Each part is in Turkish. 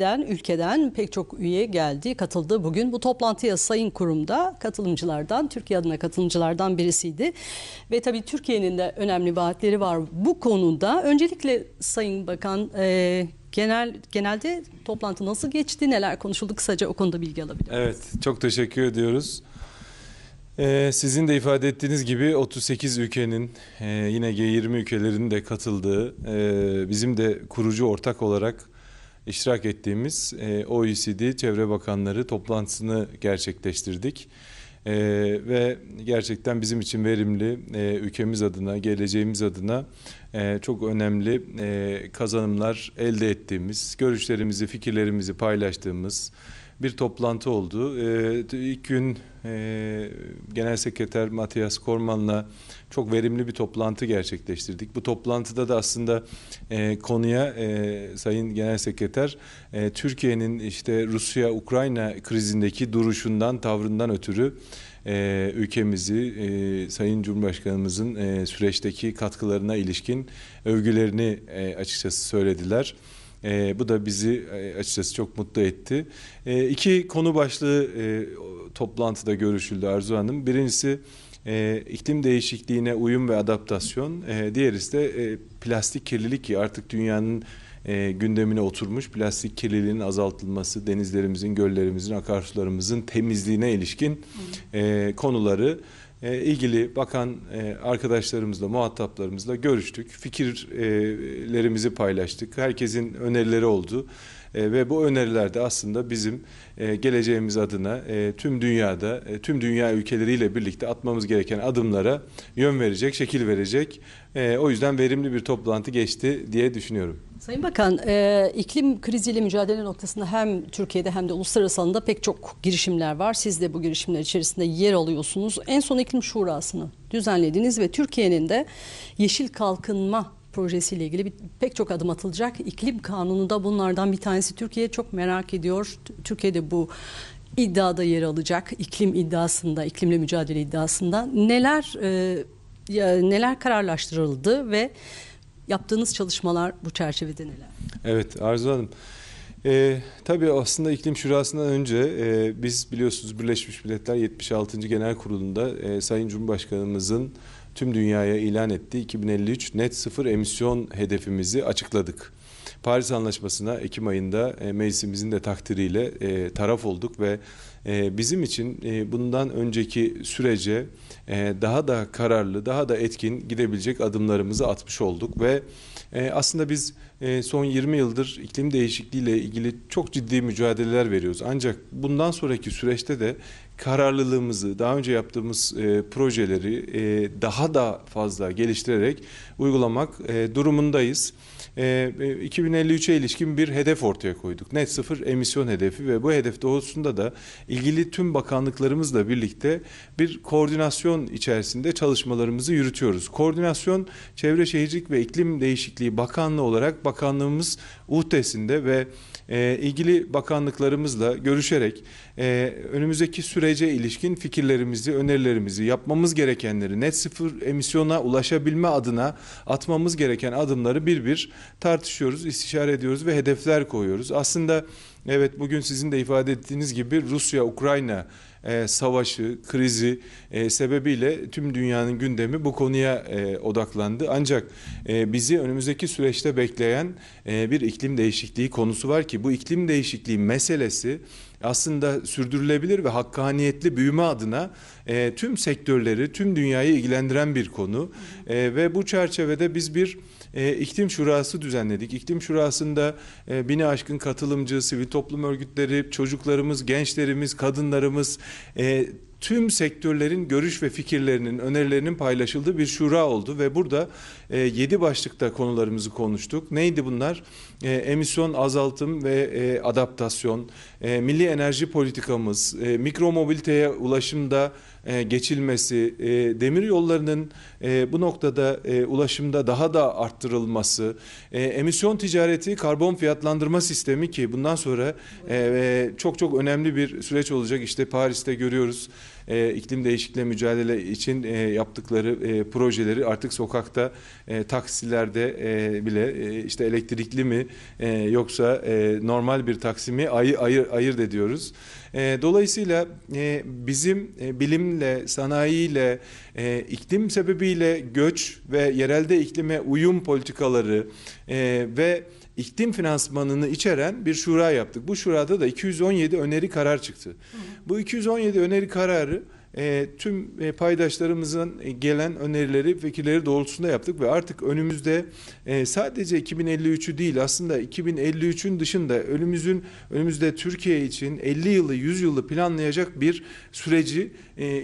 Den ülkeden pek çok üye geldi, katıldı. Bugün bu toplantıya Sayın Kurum'da katılımcılardan, Türkiye adına katılımcılardan birisiydi. Ve tabii Türkiye'nin de önemli vaatleri var bu konuda. Öncelikle Sayın Bakan e, genel genelde toplantı nasıl geçti, neler konuşuldu kısaca o konuda bilgi alabilir Evet, çok teşekkür ediyoruz. Ee, sizin de ifade ettiğiniz gibi 38 ülkenin e, yine G20 ülkelerinin de katıldığı, e, bizim de kurucu ortak olarak iştirak ettiğimiz e, OECD Çevre Bakanları toplantısını gerçekleştirdik. E, ve gerçekten bizim için verimli, e, ülkemiz adına, geleceğimiz adına e, çok önemli e, kazanımlar elde ettiğimiz, görüşlerimizi, fikirlerimizi paylaştığımız bir toplantı oldu. Ee, ilk gün e, Genel Sekreter Matias Korman'la çok verimli bir toplantı gerçekleştirdik. Bu toplantıda da aslında e, konuya e, Sayın Genel Sekreter e, Türkiye'nin işte Rusya-Ukrayna krizindeki duruşundan, tavrından ötürü e, ülkemizi e, Sayın Cumhurbaşkanımızın e, süreçteki katkılarına ilişkin övgülerini e, açıkçası söylediler. E, bu da bizi e, açıkçası çok mutlu etti. E, iki konu başlığı e, toplantıda görüşüldü Arzu Hanım. Birincisi e, iklim değişikliğine uyum ve adaptasyon. E, diğerisi de e, plastik kirlilik ki artık dünyanın e, gündemine oturmuş plastik kirliliğinin azaltılması, denizlerimizin, göllerimizin, akarsularımızın temizliğine ilişkin e, konuları e, ilgili bakan e, arkadaşlarımızla, muhataplarımızla görüştük. Fikirlerimizi paylaştık. Herkesin önerileri oldu. E, ve bu öneriler de aslında bizim e, geleceğimiz adına tüm dünyada, tüm dünya ülkeleriyle birlikte atmamız gereken adımlara yön verecek, şekil verecek. O yüzden verimli bir toplantı geçti diye düşünüyorum. Sayın Bakan, e, iklim kriziyle mücadele noktasında hem Türkiye'de hem de uluslararası alanda pek çok girişimler var. Siz de bu girişimler içerisinde yer alıyorsunuz. En son iklim şurasını düzenlediniz ve Türkiye'nin de yeşil kalkınma projesiyle ilgili bir, pek çok adım atılacak. İklim kanunu da bunlardan bir tanesi. Türkiye çok merak ediyor. Türkiye'de bu iddiada yer alacak. İklim iddiasında, iklimle mücadele iddiasında neler e, ya, neler kararlaştırıldı ve yaptığınız çalışmalar bu çerçevede neler? Evet Arzu Hanım. Ee, tabii aslında iklim şurasından önce e, biz biliyorsunuz Birleşmiş Milletler 76. Genel Kurulu'nda e, Sayın Cumhurbaşkanımızın tüm dünyaya ilan ettiği 2053 net sıfır emisyon hedefimizi açıkladık. Paris Anlaşması'na Ekim ayında e, meclisimizin de takdiriyle e, taraf olduk ve e, bizim için e, bundan önceki sürece e, daha da kararlı, daha da etkin gidebilecek adımlarımızı atmış olduk ve e, aslında biz son 20 yıldır iklim değişikliğiyle ilgili çok ciddi mücadeleler veriyoruz. Ancak bundan sonraki süreçte de kararlılığımızı, daha önce yaptığımız projeleri daha da fazla geliştirerek uygulamak durumundayız. E, 2053'e ilişkin bir hedef ortaya koyduk. Net sıfır emisyon hedefi ve bu hedef doğrultusunda da ilgili tüm bakanlıklarımızla birlikte bir koordinasyon içerisinde çalışmalarımızı yürütüyoruz. Koordinasyon Çevre Şehircilik ve İklim Değişikliği Bakanlığı olarak bakanlığımız uhdesinde ve e, ilgili bakanlıklarımızla görüşerek e, önümüzdeki sürece ilişkin fikirlerimizi, önerilerimizi, yapmamız gerekenleri, net sıfır emisyona ulaşabilme adına atmamız gereken adımları bir bir tartışıyoruz, istişare ediyoruz ve hedefler koyuyoruz. Aslında evet bugün sizin de ifade ettiğiniz gibi Rusya-Ukrayna e, savaşı, krizi e, sebebiyle tüm dünyanın gündemi bu konuya e, odaklandı. Ancak e, bizi önümüzdeki süreçte bekleyen e, bir iklim değişikliği konusu var ki bu iklim değişikliği meselesi aslında sürdürülebilir ve hakkaniyetli büyüme adına e, tüm sektörleri, tüm dünyayı ilgilendiren bir konu. E, ve bu çerçevede biz bir e, iklim şurası düzenledik. İklim şurasında e, bini aşkın katılımcı, sivil toplum örgütleri, çocuklarımız, gençlerimiz, kadınlarımız, e, tüm sektörlerin görüş ve fikirlerinin, önerilerinin paylaşıldığı bir şura oldu ve burada e, 7 başlıkta konularımızı konuştuk. Neydi bunlar? E, emisyon azaltım ve e, adaptasyon, e, milli enerji politikamız, e, mikro mobiliteye ulaşımda e, geçilmesi, e, demir yollarının e, bu noktada e, ulaşımda daha da arttırılması, e, emisyon ticareti, karbon fiyatlandırma sistemi ki bundan sonra e, çok çok önemli bir süreç olacak. İşte Paris'te görüyoruz e, iklim değişikliğe mücadele için e, yaptıkları e, projeleri artık sokakta e, taksilerde e, bile e, işte elektrikli mi e, yoksa e, normal bir taksimi ayı, ayır, ayırt ediyoruz. E, dolayısıyla e, bizim e, bilimle, sanayiyle, e, iklim sebebiyle göç ve yerelde iklime uyum politikaları e, ve iklim finansmanını içeren bir şura yaptık. Bu şurada da 217 öneri karar çıktı. Bu 217 öneri kararı e, tüm e, paydaşlarımızın e, gelen önerileri, fikirleri doğrultusunda yaptık ve artık önümüzde sadece 2053'ü değil aslında 2053'ün dışında önümüzün önümüzde Türkiye için 50 yılı 100 yılı planlayacak bir süreci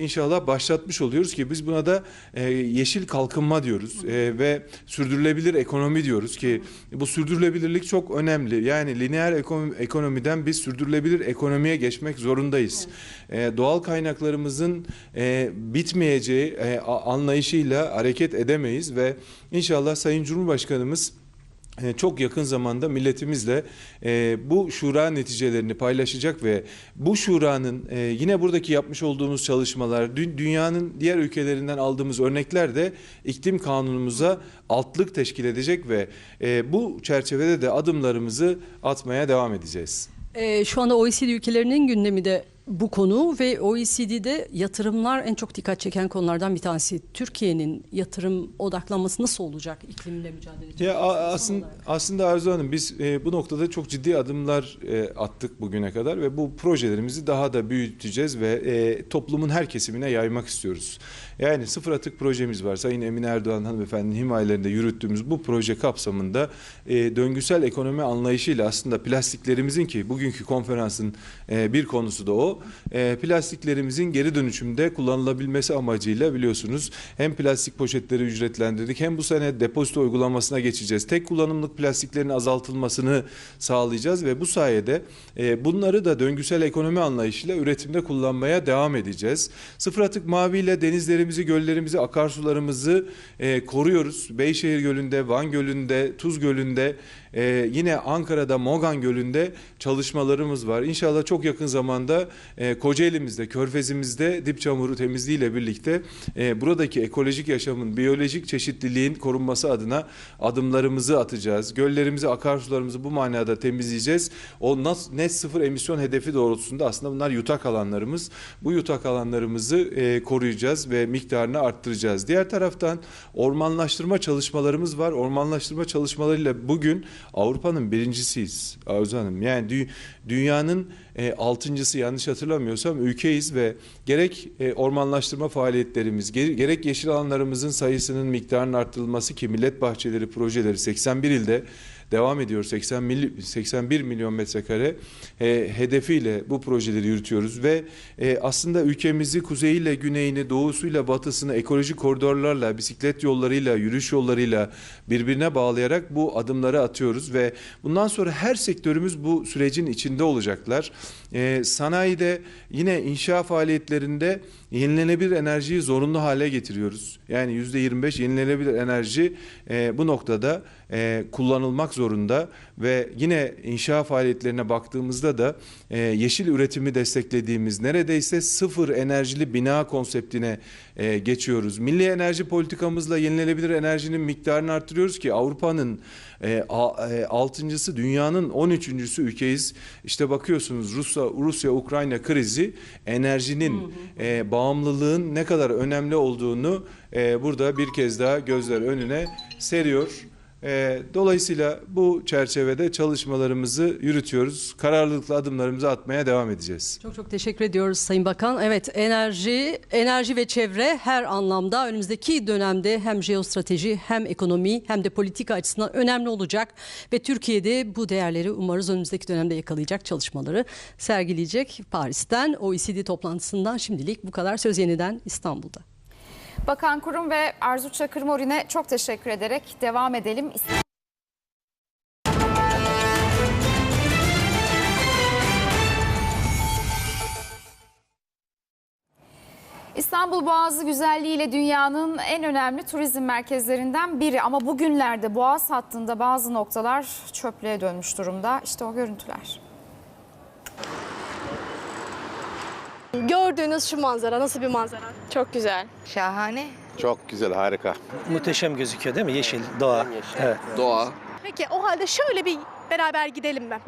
inşallah başlatmış oluyoruz ki biz buna da yeşil kalkınma diyoruz ve sürdürülebilir ekonomi diyoruz ki bu sürdürülebilirlik çok önemli. Yani lineer ekonomi, ekonomiden biz sürdürülebilir ekonomiye geçmek zorundayız. E, doğal kaynaklarımızın e, bitmeyeceği e, anlayışıyla hareket edemeyiz ve inşallah Sayın Cumhurbaşkanımız çok yakın zamanda milletimizle bu şura neticelerini paylaşacak ve bu şuranın yine buradaki yapmış olduğumuz çalışmalar, dü- dünyanın diğer ülkelerinden aldığımız örnekler de iklim kanunumuza altlık teşkil edecek ve bu çerçevede de adımlarımızı atmaya devam edeceğiz. Şu anda OECD ülkelerinin gündemi de bu konu ve OECD'de yatırımlar en çok dikkat çeken konulardan bir tanesi. Türkiye'nin yatırım odaklanması nasıl olacak iklimle mücadele için? Ya aslında aslında Arzu Hanım biz e, bu noktada çok ciddi adımlar e, attık bugüne kadar ve bu projelerimizi daha da büyüteceğiz ve e, toplumun her kesimine yaymak istiyoruz. Yani sıfır atık projemiz var. Sayın Emine Erdoğan hanımefendinin himayelerinde yürüttüğümüz bu proje kapsamında e, döngüsel ekonomi anlayışıyla aslında plastiklerimizin ki bugünkü konferansın e, bir konusu da o. E, plastiklerimizin geri dönüşümde kullanılabilmesi amacıyla biliyorsunuz hem plastik poşetleri ücretlendirdik hem bu sene depozito uygulamasına geçeceğiz. Tek kullanımlık plastiklerin azaltılmasını sağlayacağız ve bu sayede e, bunları da döngüsel ekonomi anlayışıyla üretimde kullanmaya devam edeceğiz. Sıfır atık maviyle denizlerimizi, göllerimizi, akarsularımızı e, koruyoruz. Beyşehir Gölü'nde, Van Gölü'nde, Tuz Gölü'nde, e, yine Ankara'da Mogan Gölü'nde çalışmalarımız var. İnşallah çok yakın zamanda e, Kocaeli'mizde, Körfez'imizde dip çamuru temizliğiyle birlikte e, buradaki ekolojik yaşamın, biyolojik çeşitliliğin korunması adına adımlarımızı atacağız. Göllerimizi, akarsularımızı bu manada temizleyeceğiz. O net sıfır emisyon hedefi doğrultusunda aslında bunlar yutak alanlarımız. Bu yutak alanlarımızı e, koruyacağız ve miktarını arttıracağız. Diğer taraftan ormanlaştırma çalışmalarımız var. Ormanlaştırma çalışmalarıyla bugün Avrupa'nın birincisiyiz Arzu Hanım. Yani dü- dünyanın e, altıncısı yanlış hatırlamıyorsam ülkeyiz ve gerek e, ormanlaştırma faaliyetlerimiz, ge- gerek yeşil alanlarımızın sayısının miktarının arttırılması ki millet bahçeleri projeleri 81 ilde devam ediyor. 80 mil, 81 milyon metrekare e, hedefiyle bu projeleri yürütüyoruz ve e, aslında ülkemizi kuzeyiyle güneyini, doğusuyla batısını ekolojik koridorlarla, bisiklet yollarıyla, yürüyüş yollarıyla birbirine bağlayarak bu adımları atıyoruz ve bundan sonra her sektörümüz bu sürecin içinde olacaklar. E, sanayide yine inşa faaliyetlerinde yenilenebilir enerjiyi zorunlu hale getiriyoruz. Yani %25 yenilenebilir enerji e, bu noktada e, kullanılmak zorunda ve yine inşa faaliyetlerine baktığımızda da e, yeşil üretimi desteklediğimiz neredeyse sıfır enerjili bina konseptine e, geçiyoruz. Milli enerji politikamızla yenilenebilir enerjinin miktarını arttırıyoruz ki Avrupa'nın e, e, altıncısı dünyanın 13.sü ülkeyiz. İşte bakıyorsunuz Rusya Rusya Ukrayna krizi enerjinin e, bağımlılığın ne kadar önemli olduğunu e, burada bir kez daha gözler önüne seriyor. E, dolayısıyla bu çerçevede çalışmalarımızı yürütüyoruz. Kararlılıkla adımlarımızı atmaya devam edeceğiz. Çok çok teşekkür ediyoruz Sayın Bakan. Evet enerji, enerji ve çevre her anlamda önümüzdeki dönemde hem jeostrateji hem ekonomi hem de politika açısından önemli olacak. Ve Türkiye'de bu değerleri umarız önümüzdeki dönemde yakalayacak çalışmaları sergileyecek. Paris'ten OECD toplantısından şimdilik bu kadar. Söz yeniden İstanbul'da. Bakan Kurum ve Arzu Çakır Morin'e çok teşekkür ederek devam edelim. İstanbul Boğazı güzelliğiyle dünyanın en önemli turizm merkezlerinden biri ama bugünlerde Boğaz hattında bazı noktalar çöplüğe dönmüş durumda. İşte o görüntüler. Gördüğünüz şu manzara nasıl bir manzara? Çok güzel. Şahane. Çok güzel, harika. Muhteşem gözüküyor değil mi? Yeşil, doğa. Evet. Doğa. Peki o halde şöyle bir beraber gidelim mi?